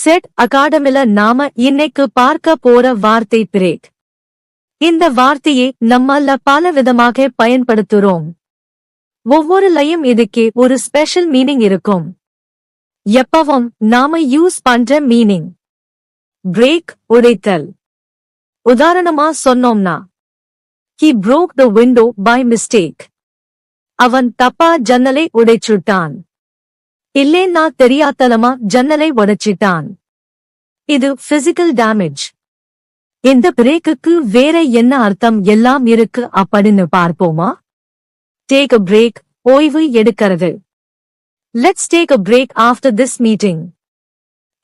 Set அகாடமில நாம இன்னைக்கு பார்க்க போற வார்த்தை பிரேக். இந்த வார்த்தையை நம்மால பல விதமாக பயன்படுத்துறோம். ஒவ்வொரு லையும் இதுக்கே ஒரு ஸ்பெஷல் மீனிங் இருக்கும். எப்பவும் நாம யூஸ் பண்ற மீனிங் பிரேக் உடைத்தல். உதாரணமா சொன்னோம்னா he broke the window by mistake அவன் தப்பா ஜன்னலை உடைச்சுட்டான். இல்லேன்னா தெரியாத்தனமா ஜன்னலை உடைச்சிட்டான். இது பிசிக்கல் டேமேஜ் இந்த பிரேக்குக்கு வேற என்ன அர்த்தம் எல்லாம் இருக்கு அப்படின்னு பார்ப்போமா? டேக் அ பிரேக் ஓய்வு எடுக்கிறது. Let's take a break after this meeting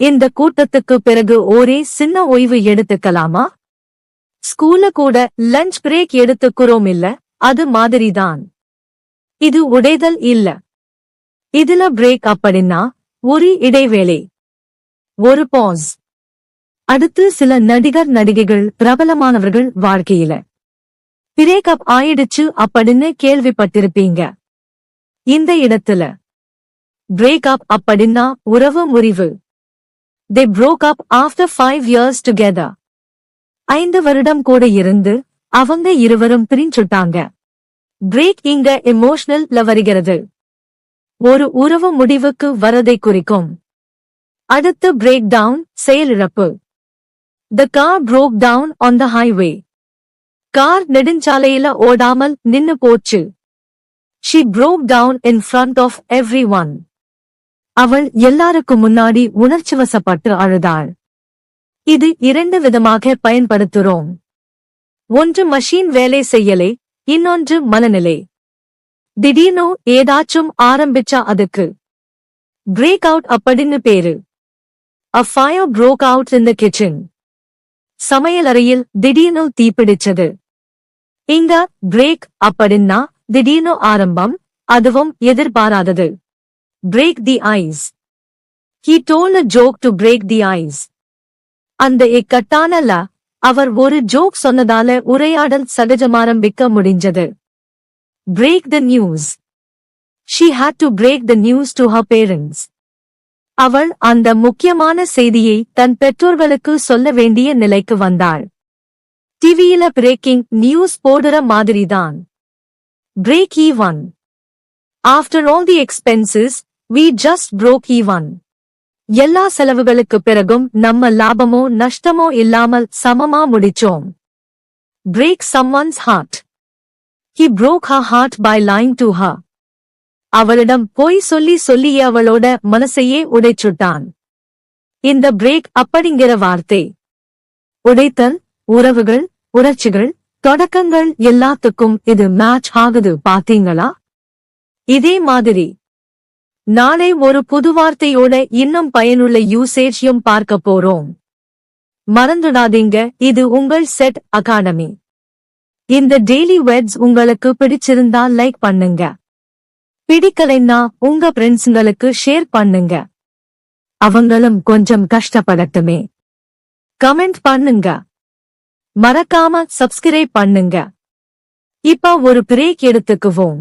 இந்த கூட்டத்துக்கு பிறகு ஒரே சின்ன ஓய்வு எடுத்துக்கலாமா? ஸ்கூல்ல கூட லஞ்ச் பிரேக் எடுத்துக்கிறோம் இல்ல? அது மாதிரிதான். இது உடைதல் இல்ல. இதுல பிரேக் அப்படின்னா ஒரு இடைவேளை. ஒரு பாஸ் அடுத்து சில நடிகர் நடிகைகள் பிரபலமானவர்கள் வாழ்க்கையில. பிரேக்கப் ஆயிடுச்சு அப்படின்னு கேள்விப்பட்டிருப்பீங்க. இந்த இடத்துல. பிரேக்கப் அப்படின்னா உறவு முறிவு. They broke up after five years together ஐந்து வருடம் கூட இருந்து அவங்க இருவரும் பிரிஞ்சுட்டாங்க. பிரேக் இங்க எமோஷனல்ல வருகிறது. ஒரு உறவு முடிவுக்கு வரதை குறிக்கும். அடுத்து பிரேக் டவுன் செயலிழப்பு. The car broke down on the highway car நெடுஞ்சாலையில ஓடாமல் நின்னு போச்சு. She broke down in front of everyone அவள் எல்லாருக்கும் முன்னாடி உணர்ச்சிவசப்பட்டு அழுதாள். இது இரண்டு விதமாக பயன்படுத்துறோம். ஒன்று மஷின் வேலை செய்யலே இன்னொன்று மனநிலை. திடீர்னு ஏதாச்சும் ஆரம்பிச்சா அதுக்கு. பிரேக் அவுட் அப்படின்னு பேரு. A fire broke out in the kitchen சமையலறையில் திடீர்னு தீப்பிடிச்சது இங்க பிரேக் அப்படின்னா திடீர்னு ஆரம்பம் அதுவும் எதிர்பாராதது. Break the ice he told a joke to break the ice அந்த இக்கட்டானல அவர் ஒரு ஜோக் சொன்னதால உரையாடல் சகஜமாரம்பிக்க முடிஞ்சது. Break the news She had to break the news to her parents. அவள் அந்த முக்கியமான செய்தியை தன் பெற்றோர்களுக்கு சொல்ல வேண்டிய நிலைக்கு வந்தாள். டிவியில பிரேக்கிங் நியூஸ் போடுற மாதிரிதான். Break even after all the expenses we just break even எல்லா செலவுகளுக்கு பிறகும் நம்ம லாபமோ நஷ்டமோ இல்லாமல் சமமா முடிச்சோம். Break someone's heart he broke her heart by lying to ஹ அவளிடம் போய் சொல்லி சொல்லி அவளோட மனசையே உடைச்சுட்டான். இந்த பிரேக் அப்படிங்கிற வார்த்தை. உடைத்தல் உறவுகள் உணர்ச்சிகள் தொடக்கங்கள் எல்லாத்துக்கும் இது மேட்ச் ஆகுது பாத்தீங்களா இதே மாதிரி. நாளை ஒரு புது வார்த்தையோட இன்னும் பயனுள்ள யூசேஜையும் பார்க்க போறோம். மறந்துடாதீங்க இது உங்கள் செட் அகாடமி இந்த டெய்லி வெட்ஸ் உங்களுக்கு பிடிச்சிருந்தா லைக் பண்ணுங்க. பிடிக்கலைன்னா உங்க ஃப்ரெண்ட்ஸுங்களுக்கு ஷேர் பண்ணுங்க. அவங்களும் கொஞ்சம் கஷ்டப்படட்டுமே. கமெண்ட் பண்ணுங்க. மறக்காம சப்ஸ்கிரைப் பண்ணுங்க. இப்ப ஒரு பிரேக் எடுத்துக்குவோம்.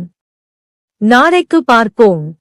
நாளைக்கு பார்ப்போம்.